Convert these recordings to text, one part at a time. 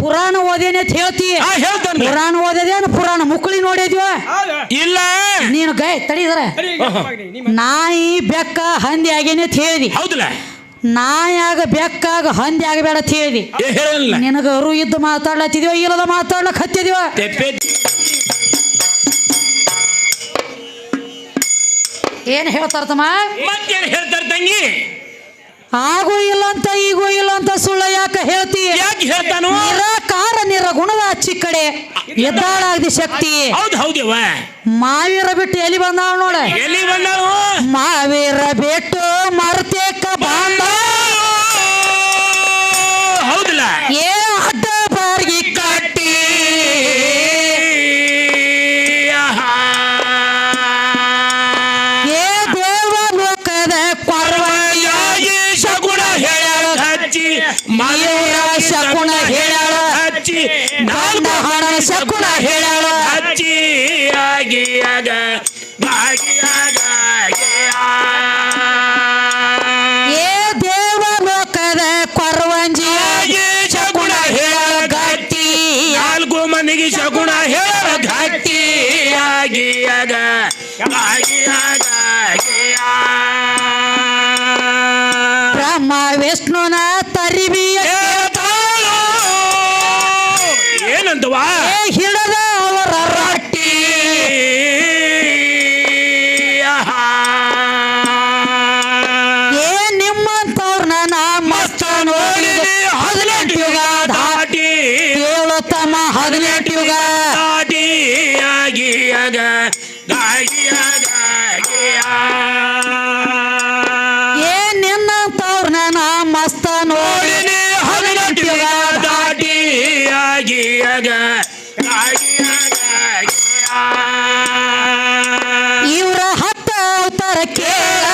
ಪುರಾಣ ಓದೇನೆ ಅಂತ ಹೇಳ್ತಿ. ಹೇಳ್ತಾನೆ ಪುರಾಣ ಓದದೇನ ಪುರಾಣ ಮುಕ್ಕಳಿ ನೋಡಿದ್ವ ಇಲ್ಲ. ನೀನು ಗೈ ತಡೀದ್ರ ನಾಯಿ ಬೆಕ್ಕ ಹಂದಿ ಆಗೇನೆ ಅಂತ ಹೇಳಿದಿ. ಹೌದಲ್ಲ. ನಾಯಾಗ ಬೆಕ್ಕಾಗ ಹಂದಿ ಆಗಬೇಡ ಅಂತ ಹೇಳಿದಿ. ನಿನಗ ಅರು ಇದ್ದು ಮಾತಾಡ್ಲತ್ತಿದ್ಯೋ ಇಲ್ಲದ ಮಾತಾಡ್ಲಕ್ ಹತ್ತಿದ್ಯೋ ಏನು ಏನ್ ಹೇಳ್ತಾರ ತಮ್ಮ ಮತ್ತೇನ್ ಹೇಳ್ತಾರ ತಂಗಿ? ಆಗೂ ಇಲ್ಲ ಅಂತ ಈಗೋ ಇಲ್ಲ ಅಂತ ಸುಳ್ಳ ಯಾಕೆ ಹೇಳ್ತಿ? ಯಾಕೆ ಹೇಳ್ತಾನು? ನಿರಾಕಾರ ನಿರಗುಣದ ಅಚ್ಚಿ ಕಡೆ ಎದ್ದಾಳಾಗ್ದಿ ಶಕ್ತಿ. ಹೌದು ಹೌದವ ಮಾವೀರ ಬಿಟ್ಟು ಎಲ್ಲಿ ಬಂದಾವ ನೋಡ? ಎಲ್ಲಿ ಬಂದಾವ ಮಾವೀರ ಬಿಟ್ಟು ಮರ್ತೇಕ ಬಾಂಧ ಆಗಿಯಾಗ ಏ ನಿನ್ನಂತವ್ರನ್ನ ನಾ ಮಸ್ತ ನೋಡಿ ನೋಡಿನಿ ಹದಿನೆಂಟು ದಾಟಿ ಆಗಿ ಆಗ ಗಾಗಿ ಇವ್ರ ಹತ್ತ ಅವತಾರ ಕೇಳ.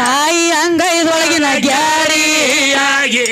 ತಾಯಿ ಅಂಗೈದೊಳಗಿನ ಗ್ಯಾರಿ. ಆಗಿ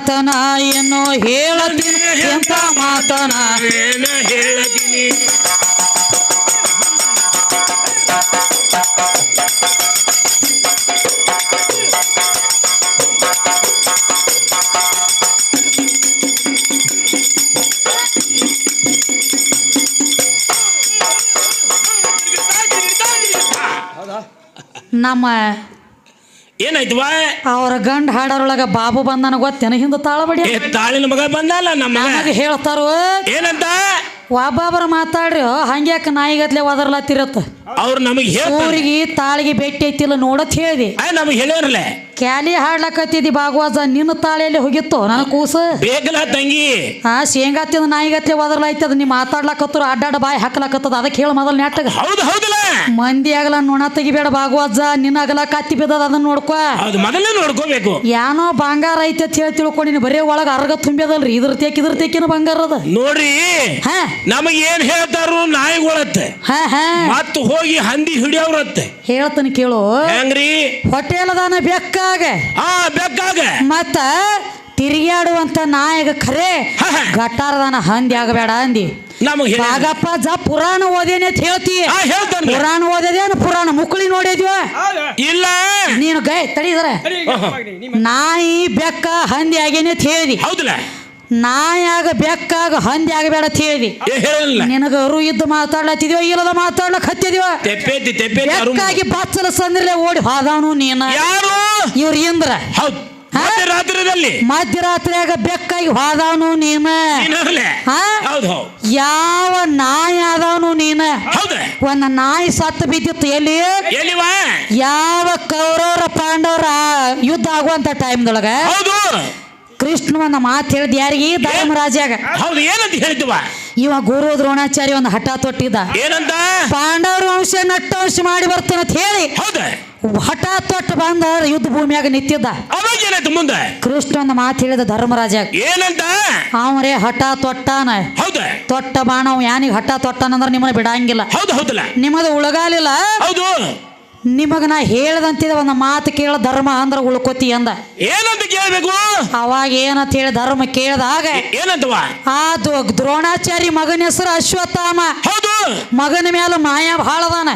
ಮಾತನ ಏನು ಹೇಳತೀನಿ ಎಂತ ಮಾತನ? ಹೇಳದಿನಿ? ಹೇಳ್ತೀನಿ ನಮ್ಮ ಏನಾಯ್ತವಾ ಅವ್ರ ಗಂಡ ಹಾಡೋರೊಳಗ ಬಾಬು ಬಂದನ ಗೊತ್ತೇನ? ಹಿಂದ ತಾಳಬಡಿ ಏ ತಾಳಿನ ಮಗ ಬಂದಲ್ಲ ನಮ್ಮ ಮಗ? ನನಗೆ ಹೇಳ್ತಾರೋ? ಏನಂತ? ಒಬ್ಬೊಬ್ಬರ ಮಾತಾಡ್ರಿ ಹಂಗ್ಯಾಕ ನಾಯಿಗತ್ಲೆ ಒದರ್ಲತ್ತಿರತ್ತ? ಅವ್ರು ನಮಗೆ ಹೇಳ್ತಾರೆ. ಊರಿಗೆ ತಾಳಿಗೆ ಭೇಟಿ ಐತಿಲ್ಲ ನೋಡತ್ ಹೇಳಿದಿ. ಆಯ್ ನಮಗೆ ಹೇಳ್ಯಾರಲ್ಲ? ಕ್ಯಾಲಿ ಹಾಡ್ಲಕತ್ತಿದಿ ಭಾಗವಾಜ ನಿನ್ನ ತಾಳಿಯಲ್ಲಿ ಹೋಗಿತ್ತು. ನನ್ನ ಕೂಸು. ಬೇಗಲ ತಂಗಿ. ಆ ಶೇಂಗಾ ತಿಂದ ನಾಯಿಗತ್ಲೆ ಒದರ್ಲಾಯ್ತದ ನೀ ಮಾತಾಡ್ಲಕತ್ತರು ಅಡ್ಡಾಡ ಬಾಯಿ ಹಾಕ್ಲಕತ್ತದ ಅದಕ್ಕೆ ಹೇಳ ಮೊದಲು ನೆಟ್ಟಗ ಹೌದು ಹೌದಲ್ಲ. ಮಂದಿ ಆಗಲ ನೋಣ ತೆಗಿಬೇಡ ಭಾಗವಾಜ ನಿನ್ನ ಅಗಲ ಕತ್ತಿ ಬಿದ್ದದ ಅದನ್ನ ನೋಡ್ಕೊ. ಹೌದು ಮೊದಲೇ ನೋಡ್ಕೋಬೇಕು. ಯಾನೋ ಬಂಗಾರ ಐತೆ ಅಂತ ಹೇಳಿ ತಿಳ್ಕೊಂಡಿನಿ ಬರೀ ಒಳಗೆ ಅರ್ಗ ತುಂಬಿದಲ್ರಿ ಇದ್ರ ತೇಕ್ ಇದ್ರ ತೇಕಿನ ಬಂಗಾರ ಅದ. ನೋಡ್ರಿ ಹಾ. ನಮಗೆ ಏನ್ ಹೇಳ್ತಾರು ನಾಯಿಗಳತ್ತೆ. ಹಾ ಹೋಗಿ ಹಂದಿ ಹಿಡಿಯವ್ರತ್ತೆ. ಹೇಳ್ತಾನೆ ಕೇಳು. ಹೆಂಗ್ರಿ? ಹೋಟೆಲ್ ಅದಾನ ಬೆಕ್ಕಾಗ ಆ ಬೆಕ್ಕಾಗ ಮತ್ತ ತಿರುಗಾಡುವಂತ ನಾಯಕ ಖರೆ ಗಟಾರದನ. ಹಂದಿ ಆಗಬೇಡ ಅಂದಿ. ಬಾಗಪ್ಪ ಜ ಪುರಾಣ ಓದೇನೆ ಅಂತ ಹೇಳ್ತಿ. ಪುರಾಣ ಓದೇದೇನು ಪುರಾಣ ಮುಕ್ಕಳಿ ನೋಡಿದ್ವ ಇಲ್ಲ. ನೀನು ಗೈ ತಡೀದ್ರ ನಾಯಿ ಬೆಕ್ಕ ಹಂದಿ ಆಗೇನೆ ಅಂತ ಹೇಳಿ ಹೌದಲ್ಲ? ನಾಯಾಗ ಬೆಕ್ಕಾಗ ಹಂದಿ ಆಗಬೇಡ ಅಂತ ಹೇಳಿದಿ ಏ ಹೇಳಲ್ಲ ನಿನಗ ಅರು ಇದ್ದು ಮಾತಾಡ್ಲತ್ತಿದೀವ ಇಲ್ಲದ ಮಾತಾಡ್ಲಕ್ ಹತ್ತಿದೀವ ತೆಪ್ಪೇತಿ ತೆಪ್ಪೇತಿ ಅರು ಬೆಕ್ಕಾಗಿ ಬಚ್ಚಲ ಸಂದ್ರಲೆ ಓಡಿ ಹೋದಾನು ನೀನ. ಯಾರು? ಇವ್ರ ಇಂದ್ರ. ಹೌದ್. ಮಧ್ಯರಾತ್ರಿಯಾಗ ಬೆಕ್ಕಾಗಿ ಹೋದವನು ನೀನ. ನೀನರ್ಲೆ ಹಾ? ಹೌದು ಹೌದು. ಯಾವ ನಾಯಿ ಆದವನು ನೀನ? ಹೌದ. ಒಂದ್ ನಾಯಿ ಸತ್ತು ಬಿದ್ದಿತ್ತು ಎಲ್ಲಿ? ಎಲ್ಲಿವ ಯಾವ ಕೌರವರ ಪಾಂಡವರ ಯುದ್ಧ ಆಗುವಂತ ಟೈಮ್ದೊಳಗ ಹೌದು. ಕೃಷ್ಣ ಒಂದ ಮಾತು ಹೇಳಿದ ಯಾರಿಗೆ? ಧರ್ಮರಾಜಾಗ ಹೌದು ಏನಂತ ಹೇಳಿದ್ವ? ಇವ ಗುರು ದ್ರೋಣಾಚಾರ್ಯ ಒಂದು ಹಠ ತೊಟ್ಟಿದ್ದ ಏನಂತ? ಪಾಂಡವರ ವಂಶ ನಟ್ಟವಂಶ ಮಾಡಿ ಬರ್ತಾನ ಅಂತ ಹೇಳಿ ಹೌದ? ಹಠ ತೊಟ್ಟು ಬಂದ ಯುದ್ಧ ಭೂಮಿಯಾಗ ನಿಂತಿದ್ದ. ಅವಾಗ ಏನಾಯ್ತು ಮುಂದೆ? ಕೃಷ್ಣ ಒಂದು ಮಾತು ಹೇಳಿದ ಧರ್ಮರಾಜ ಏನಂತ? ಅವರೇ ಹಠ ತೊಟ್ಟಾನ. ಹೌದ? ತೊಟ್ಟ ಬಾಣ ಯಾನಿಗೆ ಹಠ ತೊಟ್ಟಾನಂದ್ರೆ ನಿಮ್ಮನ್ನ ಬಿಡಂಗಿಲ್ಲ. ಹೌದು ಹೌದಲ್ಲ? ನಿಮ್ಮದು ಉಳಗಾಲಿಲ್ಲ. ಹೌದು. ನಿಮಗ ನಾ ಹೇಳ್ದಂತಿದ ಒಂದು ಮಾತು ಕೇಳ ಧರ್ಮ ಅಂದ್ರ ಉಳ್ಕೋತಿ ಅಂದ. ಏನಂತ ಕೇಳಬೇಕು? ಅವಾಗ ಏನಂತ ಹೇಳಿ ಧರ್ಮ ಕೇಳಿದಾಗ ಏನಂತವ? ಆ ದ್ರೋ- ದ್ರೋಣಾಚಾರಿ ಮಗನ ಹೆಸರು ಅಶ್ವತ್ಥಾಮ. ಹೌದು. ಮಗನ ಮೇಲೆ ಮಾಯ ಭಾಳದಾನ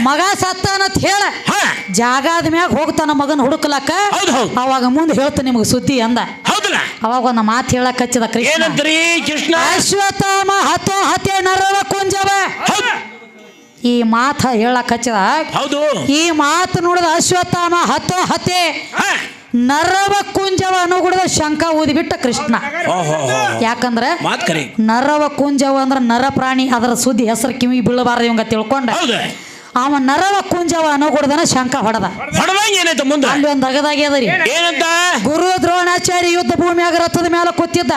ಮಗ ಸತ್ತಾನಂತ ಹೇಳ. ಜಾಗಾದ ಮ್ಯಾಗ ಹೋಗ್ತಾನ ಮಗನ ಹುಡುಕ್ಲಕ್ಕ. ಅವಾಗ ಮುಂದೆ ಹೇಳ್ತ ನಿಮಗೆ ಸುದ್ದಿ ಅಂದ. ಅವಾಗ ಒಂದು ಮಾತು ಹೇಳಕ್ ಹಚ್ಚಿದ ಕೃಷ್ಣ. ಅಶ್ವತ್ಥಾಮ ಹತೋ ಹತೆ ನರವ ಕುಂಜವ. ಈ ಮಾತ ಹೇಳಕ್ ಹಚ್ಚಿದ? ಹೌದು. ಈ ಮಾತು ನೋಡಿದ ಅಶ್ವತ್ಥಾಮ ಹತೋ ಹತೆ. ನರವ ಕುಂಜವ ಅನುಗುಣದ ಶಂಕ ಊದಿಬಿಟ್ಟ ಕೃಷ್ಣ. ಯಾಕಂದ್ರೆ ನರವ ಕುಂಜವ ಅಂದ್ರ ನರ ಪ್ರಾಣಿ ಅದರ ಸುದ್ದಿ ಹೆಸರು ಕಿವಿ ಬೀಳಬಾರ್ದು ಇವಂಗ ತಿಳ್ಕೊಂಡ. ಅವ ನರವ ಕುಂಜವ ಅನುಗುಣದನ ಶಂಕ ಹೊಡೆದ. ಅಲ್ಲಿ ಒಂದು ಅಗದಾಗಿ ಅದರಿ ಗುರು ದ್ರೋಣಾಚಾರ್ಯ ಯುದ್ಧ ಭೂಮಿಯಾಗ ರಥದ ಮೇಲೆ ಕೂತಿದ್ದ.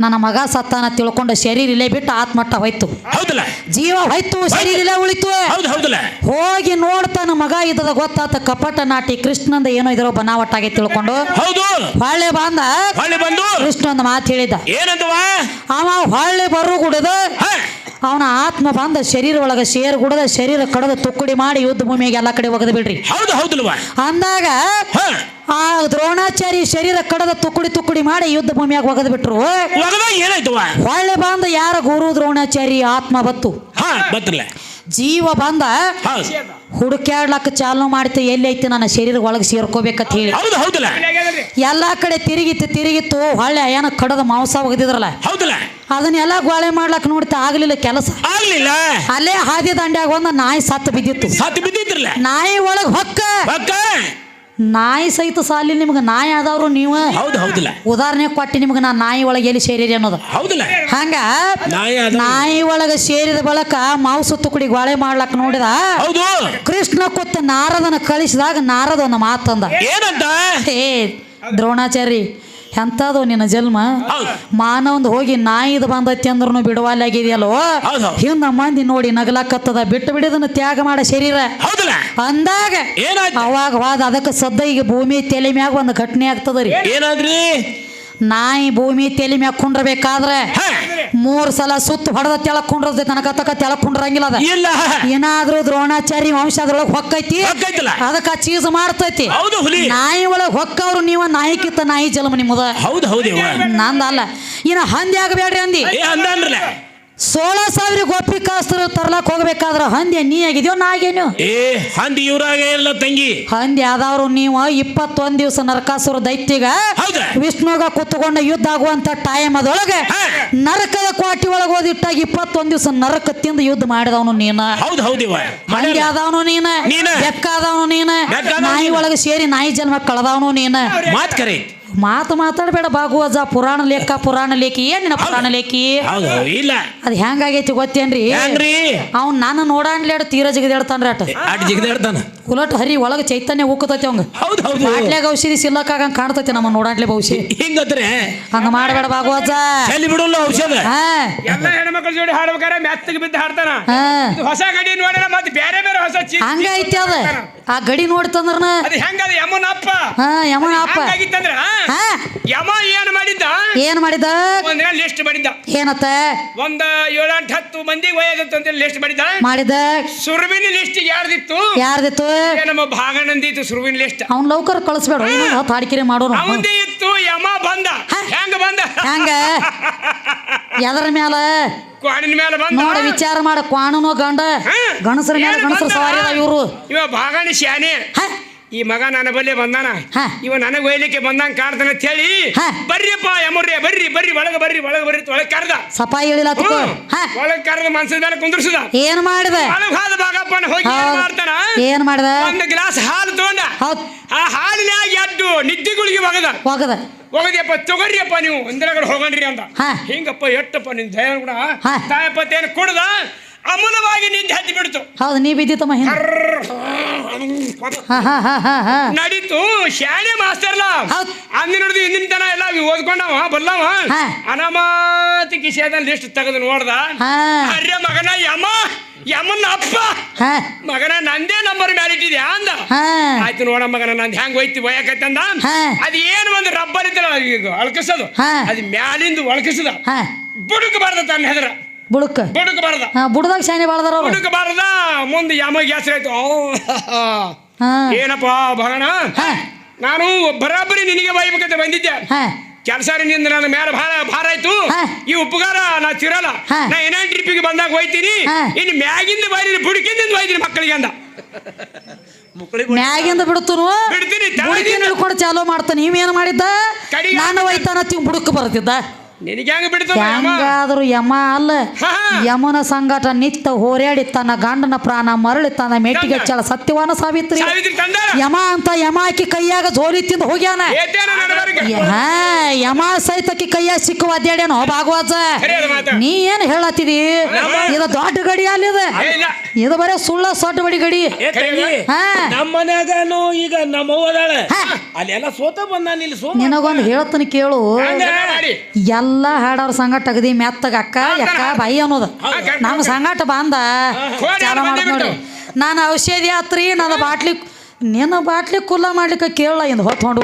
ನನ್ನ ಮಗ ಸತ್ತಾನ ತಿಳ್ಕೊಂಡು ಶರೀರ ಇಲ್ಲೇ ಬಿಟ್ಟು ಆತ್ಮಟ್ಟ ಹೋಯ್ತು. ಹೌದಲ್ಲ? ಜೀವ ಹೋಯ್ತು ಶರೀರ ಇಲ್ಲೇ ಉಳಿತು. ಹೋಗಿ ನೋಡ್ತಾನ ಮಗ ಇದ್ದದ ಗೊತ್ತಾತ ಕಪಟ ನಾಟಿ ಕೃಷ್ಣಂದ ಏನೋ ಇದರೋ ಬನಾವಟ್ಟಾಗಿ ತಿಳ್ಕೊಂಡು. ಹೌದು. ಹೊಳ್ಳೆ ಬಂದ. ಕೃಷ್ಣ ಒಂದು ಮಾತು ಹೇಳಿದ. ಏನಂತವ ಅವ ಹೊಳ್ಳೆ ಬರು ಗುಡದ ಅವನ ಆತ್ಮ ಬಂದ ಶರೀರ ಒಳಗ ಶೇರ್ ಗುಡದ ಶರೀರ ಕಡದ ತುಕ್ಕುಡಿ ಮಾಡಿ ಯುದ್ಧ ಭೂಮಿಗೆ ಎಲ್ಲ ಕಡೆ ಒಗದ ಬಿಡ್ರಿ. ಹೌದು ಹೌದಲ್ವಾ? ಅಂದಾಗ ಆ ದ್ರೋಣಾಚಾರಿ ಶರೀರ ಕಡದ ತುಕ್ಕುಡಿ ತುಕ್ಕುಡಿ ಮಾಡಿ ಯುದ್ಧ ಭೂಮಿಯಾಗ ಒಗದು ಬಿಟ್ರು. ಹೊಳ್ಳೆ ಬಂದ ಯಾರ ಗುರು ದ್ರೋಣಾಚಾರಿ ಆತ್ಮ ಬತ್ತು? ಜೀವ ಬಂದ ಹುಡುಕ್ಯಾಡ್ಲಕ್ ಚಾಲು ಮಾಡ್ತಿ ಎಲ್ಲಿ ಐತಿ ನನ್ನ ಶರೀರ ಒಳಗೆ ಸೇರ್ಕೋಬೇಕಂತ ಹೇಳಿ. ಎಲ್ಲಾ ಕಡೆ ತಿರುಗಿತ್ತು ತಿರುಗಿತ್ತು ಹೊಳ್ಳೆ ಏನ ಕಡದ ಮಾಂಸ ಒಗದಿದ್ರಲ್ಲ. ಅದನ್ನೆಲ್ಲ ಗೋಳೆ ಮಾಡ್ಲಕ್ ನೋಡ್ತಾ ಆಗ್ಲಿಲ್ಲ ಕೆಲಸ. ಆಗ್ಲಿಲ್ಲ. ಅಲ್ಲೇ ಹಾದಿ ದಂಡ್ಯಾಗ ಒಂದು ನಾಯಿ ಸತ್ತು ಬಿದ್ದಿತ್ತು. ನಾಯಿ ಒಳಗ್ ಹೊಕ್ಕ. ನಾಯಿ ಸಹಿತ ಸಾಲಿ ನಿಮ್ಗೆ ನಾಯಿ ಆದವ್ರು ನೀವು. ಹೌದು ಹೌದಿಲ್ಲ. ಉದಾಹರಣೆ ಕೊಟ್ಟು ನಿಮ್ಗೆ ನಾ ನಾಯಿ ಒಳಗೆ ಎಲ್ಲಿ ಸೇರಿರಿ ಅನ್ನೋದು. ಹೌದಿಲ್ಲ. ಹಂಗ ನಾಯಿ ಆದ ನಾಯಿ ಒಳಗೆ ಸೇರಿದ ಬಳಕ ಮಾಂಸ ತುಕುಡಿ ಗೋಳೆ ಮಾಡ್ಲಕ್ ನೋಡಿದ? ಹೌದು. ಕೃಷ್ಣ ಕೊತ್ತ ನಾರದನ ಕಳಿಸಿದಾಗ ನಾರದ ಒಂದು ಮಾತಂದ. ಏನಂತ? ಏ ದ್ರೋಣಾಚಾರಿ ಎಂಥದು ನಿನ್ನ ಜನ್ಮ? ಮಾನವಂದು ಹೋಗಿ ನಾಯಿದು ಬಂದೈತಿ ಅಂದ್ರೂ ಬಿಡುವಲ್ಲಾಗಿದೆಯಲ್ಲೋ ಹೌದು ಮಂದಿ ನೋಡಿ ನಗಲಾಕತ್ತದ ಬಿಟ್ಟು ಬಿಡಿದನ್ನ ತ್ಯಾಗ ಮಾಡ ಶರೀರ. ಅಂದಾಗ ಅವಾಗ ಅದಕ್ಕೆ ಸದ್ದ ಈಗ ಭೂಮಿ ತಲೆ ಮ್ಯಾಗ ಒಂದು ಘಟನೆ ಆಗ್ತದ ರೀ. ಏನಾದ್ರಿ? ನಾಯಿ ಭೂಮಿ ತೆಲಿ ಮ್ಯಾಗ ಕುಂಡ್ರಬೇಕಾದ್ರೆ ಮೂರ್ ಸಲ ಸುತ್ತ ಹೊಡೆದ ತೆಳಕ್ ಕುಂಡ್ರದ ತನಕ ತಕ ತೆಳಕ್ ಕುಂಡ್ರಂಗಿಲ್ಲ ಅದ. ಇಲ್ಲ ಏನಾದ್ರೂ ದ್ರೋಣಾಚಾರಿ ವಂಶ ಅದ್ರೊಳಗೆ ಹೊಕ್ಕೈತಿ. ಅದಕ್ಕ ಚೀಸ್ ಮಾಡ್ತೈತಿ. ನಾಯಿ ಒಳಗೆ ಹೊಕ್ಕವ್ರು ನೀವ ನಾಯಿ ಕಿತ್ತ ನಾಯಿ ಜಲಮ ನಿಮ್ಮದ. ಹೌದು ಹೌದು ನಂದಲ್ಲ. ಇನ್ನ ಹಂದಿ ಆಗಬೇಡ್ರಿ ಅಂದಿ. ಸೋಳ ಸಾವಿರ ಗೋಪಿ ಕಾಸ್ತರು ತರ್ಲಕ್ ಹೋಗ್ಬೇಕಾದ್ರ ಹಂದಿ ನೀ ಆಗಿದ್ಯೋ ನಾಗೇನು ಏ ಹಂದಿ ಇವ್ರಾಗ ಇಲ್ಲ ತಂಗಿ. ಹಂದಿ ಆದವ್ರು ನೀವು ಇಪ್ಪತ್ತೊಂದ್ ದಿವಸ ನರಕಾಸುರ ದೈತ್ಯಗ ಹೌದಾ ವಿಷ್ಣುಗ ಕುತ್ಕೊಂಡ ಯುದ್ಧ ಆಗುವಂತ ಟೈಮ್ ಅದೊಳಗೆ. ನರಕದ ಕ್ವಾಟಿ ಒಳಗೆ ಓದಿಟ್ಟಾಗ ಇಪ್ಪತ್ತೊಂದ್ ದಿವಸ ನರಕ ತಿಂದ ಯುದ್ಧ ಮಾಡಿದವನು ನೀನ. ಹೌದು ಹೌದಿವ ಹಂದಿ ಆದವನು ನೀನ. ನೀನ. ಬೆಕ್ಕಾದವನು ನೀನ. ಬೆಕ್ಕಾದವನು ನಾಯಿ ನೀನ. ಒಳಗೆ ಸೇರಿ ನಾಯಿ ಜನ್ಮ ಕಳೆದವನು ನೀನ. ಮಾತ್ ಕರೆ ಮಾತು ಮಾತಾಡಬೇಡ ಭಾಗವಜ ಪುರಾಣ ಲೇಖ ಪುರಾಣ ಲೇಖಿ. ಏನಿನ ಪುರಾಣ ಲೇಖಿ? ಹೌದು ಇಲ್ಲ. ಅದ್ ಹೆಂಗಾಗೈತಿ ಗೊತ್ತೇನ್ರಿ? ಹೆಂಗ್ರಿ? ಅವ್ನ್ ನಾನು ನೋಡಾನ್ಲೇಡ ತೀರ ಜಿಗದೇಡ್ತಾನ್ರಿ ಅಟ. ಅಟ್ ಜಿಗದಾಡ್ತಾನ ಉಲಟ್ ಹರಿ ಒಳಗೆ ಚೈತನ್ಯ ಉಕ್ಕತೈತಿ ಅವಂಗ. ಹೌದು ಹೌದು. ಬಾಟ್ಲ್ಯಾಗ ಔಷಧಿ ಸಿಲ್ಲಕ್ಕಾಗಂಗ್ ಕಾಣ್ತೈತಿ ನಮ್ಮ ನೋಡಾಟ್ಲೆ ಬಹುಶಿ ಹಿಂಗತ್ರೆ ಹಂಗ ಮಾಡಬೇಡ ಭಾಗವತ. ಎಲ್ಲಿ ಬಿಡಲ್ಲ ಔಷಧ. ಹಾ. ಎಲ್ಲ ಹೆಣ್ಮಕ್ಳ ಜೋಡಿ ಹಾಡ್ಬೇಕಾರೆ ಮೆತ್ತಗೆ ಬಿದ್ದ ಹಾಡ್ತಾನ. ಹಾ. ಇದು ಹೊಸ ಗಡಿ ನೋಡಿರ ಮತ್ತೆ ಬೇರೆ ಬೇರೆ ಹೊಸ ಚೀಸ್ ಹಂಗ ಐತಿ ಅದ. ಆ ಗಡಿ ನೋಡ್ತಂದ್ರನ ಅದು ಹೆಂಗದ? ಯಮನಪ್ಪ. ಹಾ ಯಮನಪ್ಪ. ಹೆಂಗಾಗಿತ್ತಂದ್ರ? ಹಾ. ಏನ್ ಮಾಡಿದ? ಒಂದಿನ ಲಿಸ್ಟ್ ಮಾಡಿದ್ದ. ಏನತ್ತ? ಒಂದ ಏಳೆಂಟು ಹತ್ತು ಮಂದಿ ವಯಸ್ಸು ಅಂತ ಲಿಸ್ಟ್ ಮಾಡಿದ್ದ. ಮಾಡಿದ? ಸುರುವಿನ ಲಿಸ್ಟ್ ಯಾರ್ದಿತ್ತು? ಯಾರ್ದಿತ್ತು? ನಮ್ಮ ಭಾಗನಂದಿತ್ತು ಸುರುವಿನ ಲಿಸ್ಟ್ ಅವ್ನ್ ಲೌಕರ್ ಕಳಿಸ್ಬೇಡ ಹತ್ತು ಹಾಡಿಕೆರೆ ಮಾಡೋರು ಅವಂದೇ ಇತ್ತು ಯಮ ಬಂದ. ಹೆಂಗ ಬಂದ? ಹೆಂಗ? ಎದರ ಮ್ಯಾಲ? ಕ್ವಾಣಿನ ಮೇಲೆ ಬಂದ. ನೋಡ ವಿಚಾರ ಮಾಡ ಕ್ವಾಣನು ಗಂಡ. ಗಣಸರ ಮೇಲೆ ಗಣಸರ ಸವಾರಿ ಇವರು ಇವ್ರು. ಇವ ಭಾಗಣಿ ಶಾನೆ. ಈ ಮಗ ನನ್ನ ಬಲ್ಲಿ ಬಂದಾನ? ಹಾ. ಇವ ನನಗೆ ಒಯ್ಲಿಕ್ಕೆ ಬಂದಂಗ ಕಾಡ್ತಾನ ಅಂತ ಹೇಳಿ ಬರ್ರಿಯಪ್ಪ ಬರ್ರಿಪ್ಪ ಬರ್ರಿ ಬರ್ರಿ ಒಳಗ ಬರ್ರಿ ಒಳಗ ಬರ್ರಿ ಒಳಗ್ ಕರ್ದ. ಸಪಾಯಿ ಹೇಳಿಲ್ಲ ಹಾ. ಒಳಗ್ ಕರೆದ ಮನ್ಸದ ಮೇಲೆ ಕುಂದ್ರಸದ. ಏನ್ ಮಾಡಿದೆ? ಒಳಗ್ ಹಾದ ಭಾಗಪ್ಪನ ಹೋಗಿ ಏನ್ ಹೌದ್. ಮಾಡ್ತಾನ? ಏನ್ ಮಾಡಿದ? ಒಂದು ಗ್ಲಾಸ್ ಹಾಲು ತಗೊಂಡ. ಹೌದ್. ಆ ಹಾಲಿನಾಗ ಎದ್ದು ನಿದ್ದಿಗುಳಿಗೆ ಒಗದ. ಹೋಗದ ಒಗದಿಯಪ್ಪ ತಗೋರಿಯಪ್ಪ ನೀವು ಒಂದಿನಗಳು ಹೋಗಣ್ರಿ ಅಂತ ಹಾ. ಹಿಂಗಪ್ಪ ಎಟ್ಟಪ್ಪ ನಿನ್ ದಯ ಕೂಡ ತಾಯಪ್ಪ ತಾಯಪ್ಪತ್ತೇನು ಕುಡ್ದ. ಅಮೂಲವಾಗಿ ನಿದ್ದೆ ಹತ್ತಿ ಬಿಡ್ತು. ಹೌದು ನೀ ಬಿದ್ದಿತ್ತಮ್ಮ ಹಿಂದೆ. ಹಾ ಹಾ ಹಾ ಹಾ ಹಾ. ನಡೀತು ಶಾಲೆ ಮಾಸ್ತರ್ಲ ಹೌದ್. ಅಂದಿನ ಹಿಡಿದು ಹಿಂದಿನ ತನ ಎಲ್ಲ ಓದ್ಕೊಂಡವ ಬಲ್ಲವ. ಹಾ. ಅನಾಮಾತಿ ಕಿಶೇದ ಲಿಸ್ಟ್ ತೆಗೆದು ನೋಡ್ದ. ಹಾ. ಅರ್ಯ ಮಗನ ಯಮ ಯಮನ ಅಪ್ಪ. ಹಾ. ಮಗನ ನಂದೇ ನಂಬರ್ ಮ್ಯಾಲಿಟ್ಟಿದ್ಯಾ ಅಂದ. ಹಾ. ಆಯ್ತು ನೋಡ ಮಗನ ನಂದು ಹೆಂಗ್ ಹೋಯ್ತಿ ಒಯ್ಯಕತ್ತಂದ ಹಾ. ಅದು ಏನು ಒಂದು ರಬ್ಬರ್ ಇತ್ತಲ್ಲ ಈಗ ಅಳಕಿಸೋದು. ಅದ್ ಅದು ಮ್ಯಾಲಿಂದ ಒಳಕಿಸದ ಹಾ. ಬುಡುಕ ಬಾರ್ದ ತನ್ನ ಹೆದರ. ಬುಡಕ್. ಬುಡುಕ ಬಾರ್ದ. ಹಾ ಬುಡದಾಗ ಶಾನೆ ಬಾಳದಾರ ಅವ್ರು. ಬುಡುಕ ಬಾರದ. ಮುಂದೆ ಯಮಗೆ ಹೆಸರಾಯ್ತು ಹಾ. ಏನಪ್ಪ ಭಗಣ? ನಾನು ಬರಾಬರಿ ನಿನಗೆ ಬೈಬೇಕಂತ ಬಂದಿದ್ದೆ. ಕೆಲಸ ನಿಂದ ನನ್ನ ಮೇಲೆ ಭಾರ ಭಾರ ಆಯ್ತು. ಈ ಉಪಕಾರ ನಾ ತಿರಲ್ಲ. ನಾ ಏನೇ ಟ್ರಿಪ್ಪಿಗೆ ಬಂದಾಗ ಹೋಯ್ತೀನಿ. ಇನ್ನು ಮ್ಯಾಗಿಂದ ಬೈದಿನಿ ಬುಡಕಿಂದ ಬೈದಿನಿ ಮಕ್ಕಳಿಗೆ ಅಂದ. ಮ್ಯಾಗಿಂದ ಬಿಡುತ್ತನು? ಬಿಡ್ತೀನಿ, ತೆಳಗಿಂದ. ಹಿಡ್ಕೊಂಡು ಚಾಲೂ ಮಾಡ್ತಾನೆ ನೀವೇನು ಮಾಡಿದ್ದ? ನಾನು ಹೋಯ್ತಾನ ತಿಂಗ್ ಬುಡಕ್ ಬರ್ತಿದ್ದ. ಹೆಂಗಾದ್ರು ಯಮ ಅಲ್ಲ. ಯಮನ ಸಂಗಾಟ ನಿತ್ಯ ಹೋರಾಡಿ ತನ್ನ ಗಂಡನ ಪ್ರಾಣ ಮರಳಿ ತನ್ನ ಮೆಟ್ಟಿಗೆ ಚಳ ಸತ್ಯವಾನ ಸಾವಿತ್ರಿ. ಯಮ ಅಂತ ಯಮ ಆಕಿ ಕೈಯಾಗ ಜೋಲಿ ತಿಂದು ಹೋಗ್ಯಾನ. ಯಮ ಸಹಿತಕ್ಕೆ ಕೈಯಾಗ ಸಿಕ್ಕುವ ಒದ್ದಾಡ್ಯಾನ ಭಾಗವತ? ಖರೆ ಅದ ಮಾತ. ನೀ ಏನ್ ಹೇಳತ್ತಿದಿ ಇದು ದೊಡ್ಡ ಗಡಿ ಅಲ್ಲಿದ ಇದು ಬರೇ ಸುಳ್ಳ ಸೊಟ್ಟ ಬಡಿ ಗಡಿ. ಈಗ. ಅಲ್ಲೆಲ್ಲ ಸೋತ ಬಂದಾನ ಇಲ್ಲಿ ಸೋಮ. ನಿನಗೊಂದು ಹೇಳ್ತೀನಿ ಕೇಳು. ಮಾಡಿ. ಎಲ್ಲ ಹಾಡೋರ್ ಸಂಗಟ ಅಗದಿ ಮೆತ್ತಗ ಅಕ್ಕ ಅಕ್ಕ ಬಾಯಿ ಅನ್ನೋದು. ನಮ್ಮ ಸಂಗಟ ಬಂದ. ನೋಡ್ರಿ ಚಾಲ ಹಾಡ್ ಮಾಡ್ದ್ ನಾನು ಔಷಧಿ ಆತ್ರಿ ನನ್ನ ಬಾಟ್ಲಿ ನಿನ್ನ ಬಾಟ್ಲಿ ಕುಲ್ಲ ಮಾಡ್ಲಿಕ್ಕೆ ಕೇಳಲ್ಲ ಇಂದು ಹೊತ್ತು ಹೊಂಡು.